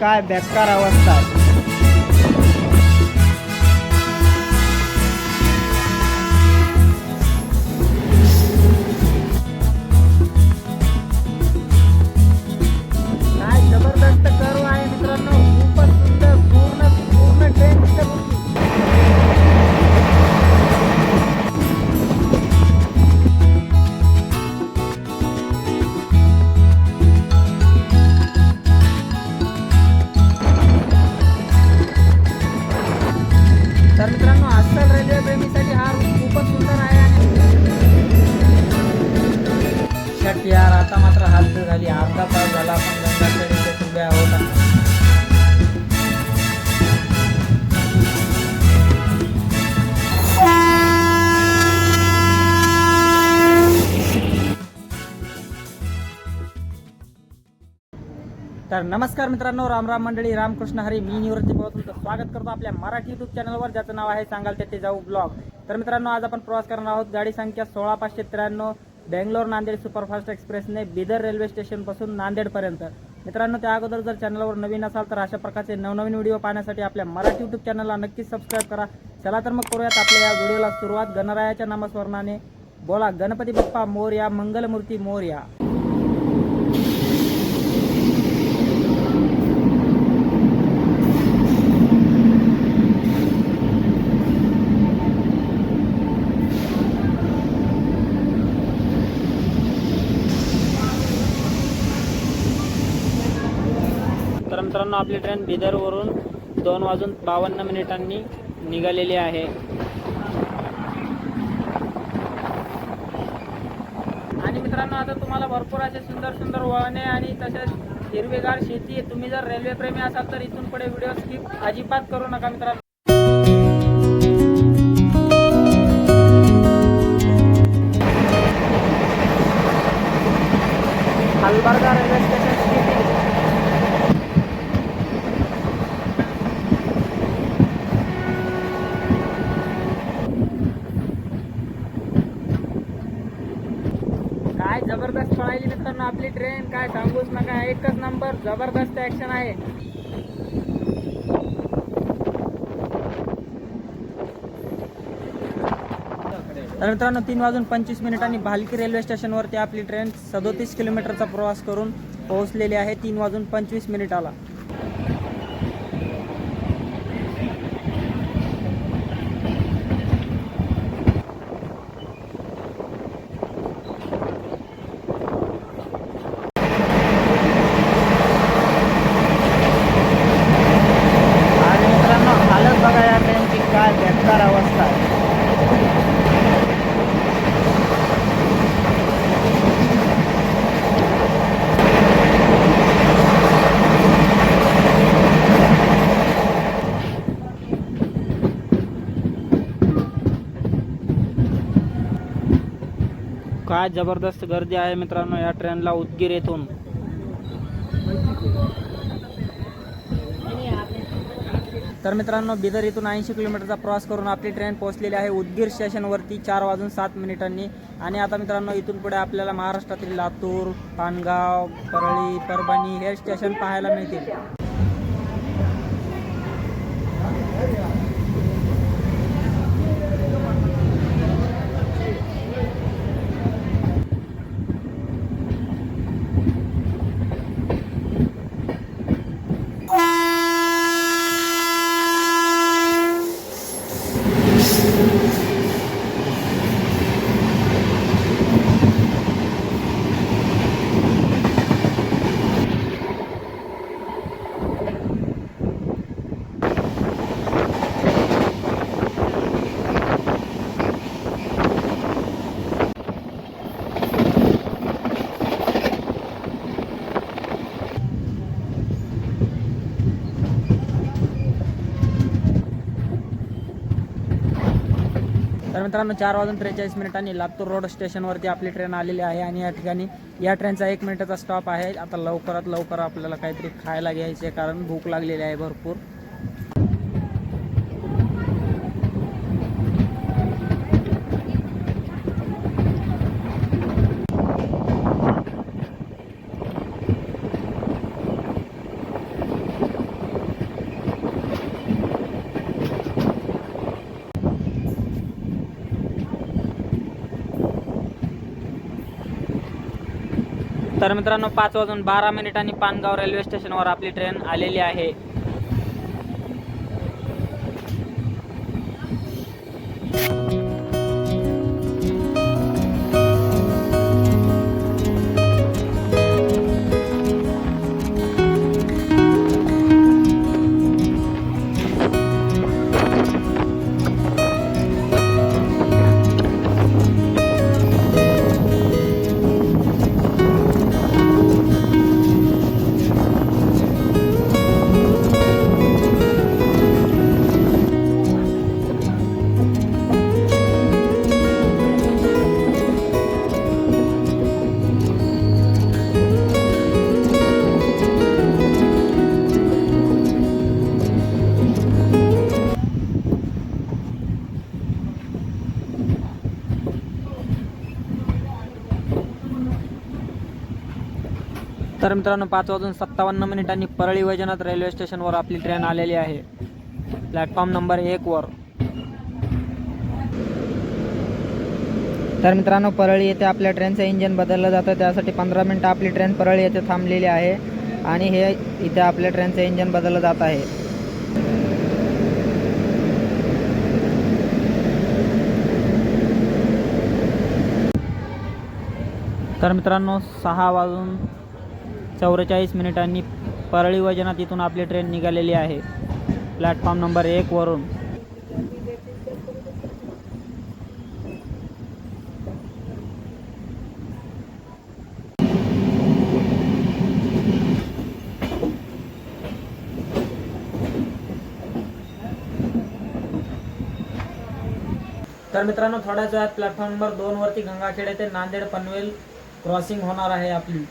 काय बेकार अवस्था आहे. झाली अर्धा तास झाला आपण गंगाखेड इथे आहोत. तर नमस्कार मित्रांनो राम राम मंडळी रामकृष्ण हरी मी निवृत्ती पवार तुमचं स्वागत करतो आपल्या मराठी युट्यूब चॅनलवर ज्याचं नाव आहे सांगाल त्याचे जाऊ ब्लॉग. तर मित्रांनो आज आपण प्रवास करणार आहोत गाडी संख्या सोळा पाचशे त्र्याण्णव बेंगलोर नांदेड सुपरफास्ट एक्सप्रेसने बिदर रेल्वे स्टेशनपासून नांदेडपर्यंत. मित्रांनो त्या अगोदर जर चॅनलवर नवीन असाल तर अशा प्रकारचे नवनवीन व्हिडिओ पाहण्यासाठी आपल्या मराठी यूट्यूब चॅनलला नक्कीच सबस्क्राईब करा. चला तर मग करूयात आपल्या या व्हिडिओला सुरुवात. गणरायाच्या नामस्मरणाने बोला. गणपती बाप्पा मोर्या मंगलमूर्ती मोर्या तर मित्रांनो आपली ट्रेन बिदरवरून दोन वाजून बावन्न मिनिटांनी निघालेली आहे. आणि मित्रांनो आता तुम्हाला भरपूर असे सुंदर सुंदर वळणे आणि तसेच हिरवेगार शेती तुम्ही जर रेल्वे प्रेमी असाल तर इथून पुढे व्हिडिओ स्किप अजिबात करू नका मित्रांनो. जबरदस्त ॲक्शन आहे. तर मित्रांनो तीन वाजून पंचवीस मिनिटांनी भालकी रेल्वे स्टेशनवरती आपली ट्रेन सदोतीस किलोमीटरचा प्रवास करून पोहोचलेली आहे. तीन वाजून पंचवीस मिनिटाला आणि मित्रांनो हालत बघा या ट्रेनची काय बेकार अवस्था आहे काय जबरदस्त गर्दी आहे मित्रांनो या ट्रेनला उदगीर येथून. तर मित्रांनो बिदर इथून ऐंशी किलोमीटरचा प्रवास करून आपली ट्रेन पोहोचलेली आहे. उदगीर स्टेशनवरती चार वाजून सात मिनिटांनी. आणि आता मित्रांनो इथून पुढे आपल्याला महाराष्ट्रातील लातूर पानगाव परळी परभणी हे स्टेशन पाहायला मिळतील. तर मित्रांनो चार वाजून त्रेचाळीस मिनिटांनी लातूर रोड स्टेशनवरती आपली ट्रेन आलेली आहे आणि या ठिकाणी या ट्रेनचा एक मिनिटाचा स्टॉप आहे. आता लवकरात लवकर आपल्याला काहीतरी खायला घ्यायचे कारण भूक लागलेली आहे भरपूर. तर मित्रांनो पाच वाजून बारा मिनिटांनी पानगाव रेल्वे स्टेशनवर आपली ट्रेन आलेली आहे. तर मित्रांनो पाच वाजून सत्तावन्न मिनिटांनी परळी वैजनाथ रेल्वे स्टेशनवर आपली ट्रेन आलेली आहे. प्लॅटफॉर्म नंबर एकवर तर मित्रांनो परळी येथे आपल्या ट्रेनचं इंजिन बदललं जातं. त्यासाठी पंधरा मिनटं आपली ट्रेन परळी येथे थांबलेली आहे. आणि हे इथे आपल्या ट्रेनचं इंजिन बदललं जात आहे. तर मित्रांनो सहा वाजून चौवेचाळीस मिनिटांनी परळी वजनात इथून आपली ट्रेन निघालेली आहे. प्लॅटफॉर्म नंबर एक वरून. तर मित्रांनो थोड्याच वेळात प्लॅटफॉर्म नंबर दोन वरती गंगाखेड येथे नांदेड पनवेल क्रॉसिंग होणार आहे आपली.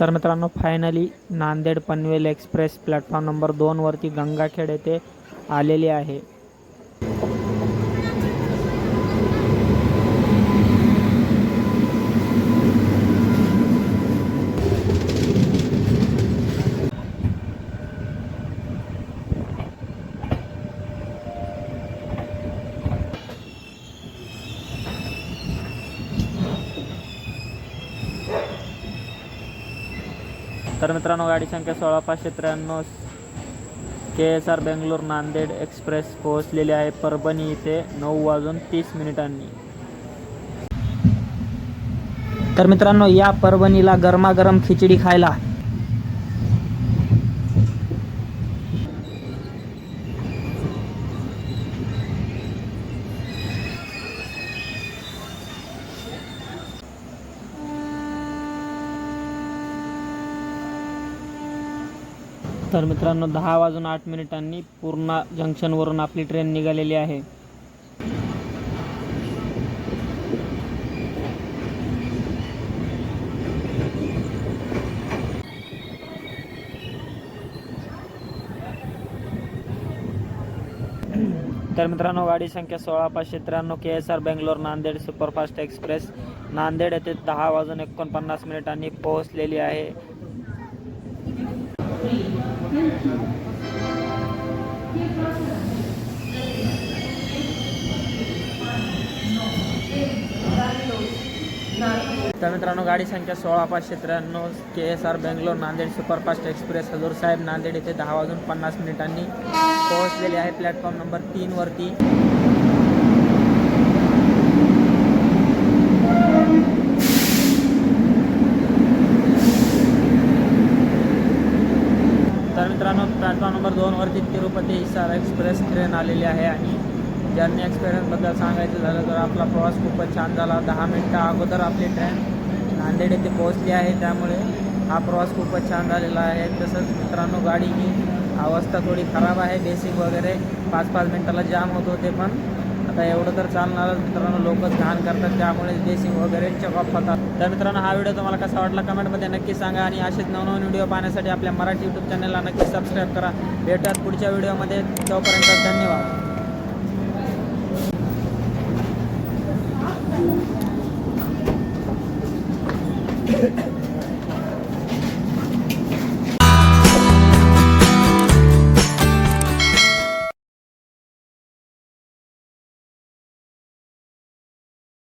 तर मित्रांनो finally Nanded Panvel express platform number दोनवरती Gangakhed येथे आलेली आहे. तर मित्रांनो गाडी संख्या सोळा पाचशे त्र्याण्णव K S R Bangalore Nanded express पोहोचलेली आहे परभणी इथे नऊ वाजून तीस मिनिटांनी. तर मित्रांनो या परभणीला गरमागरम खिचडी खायला तर मित्रांनो दहा वाजून आठ मिनिटांनी पूर्णा जंक्शनवरून आपली ट्रेन निघालेली आहे. तर मित्रांनो गाडी संख्या सोळा पाचशे त्र्याण्णव K S R Bangalore Nanded superfast express Nanded येथे दहा वाजून एकोणपन्नास मिनिटांनी पोहोचलेली आहे. तर मित्रांनो गाडी संख्या सोळा पाचशे त्र्याण्णव K S R Bangalore Nanded superfast express Hazur Sahib Nanded येथे दहा वाजून पन्नास मिनिटांनी पोहोचलेली आहे. प्लॅटफॉर्म नंबर तीनवरती वरती तर मित्रांनो प्लॅटफॉर्म नंबर दोनवरती तिरुपती हिसार एक्सप्रेस ट्रेन आलेली आहे आणि जर्नी एक्सपिरियन्सबद्दल सांगायचं झालं तर आपला प्रवास खूपच छान झाला. दहा मिनटं अगोदर आपली ट्रेन नांदेड येथे पोहोचली आहे. त्यामुळे हा प्रवास खूपच छान झालेला आहे. तसंच मित्रांनो गाडीची अवस्था थोडी खराब आहे. बेसिक वगैरे पाच पाच मिनटाला जाम होत होते पण आता एवढं तर चालणारच मित्रांनो लोकच घाण करतात त्यामुळे देशिंग वगैरे चेकअप होतात. तर मित्रांनो हा व्हिडिओ तुम्हाला कसा वाटला कमेंटमध्ये नक्की सांगा आणि असेच नवनवीन व्हिडिओ पाहण्यासाठी आपल्या मराठी यूट्यूब चॅनलला नक्की सबस्क्राईब करा. भेटूयात पुढच्या व्हिडिओमध्ये. तोपर्यंत धन्यवाद.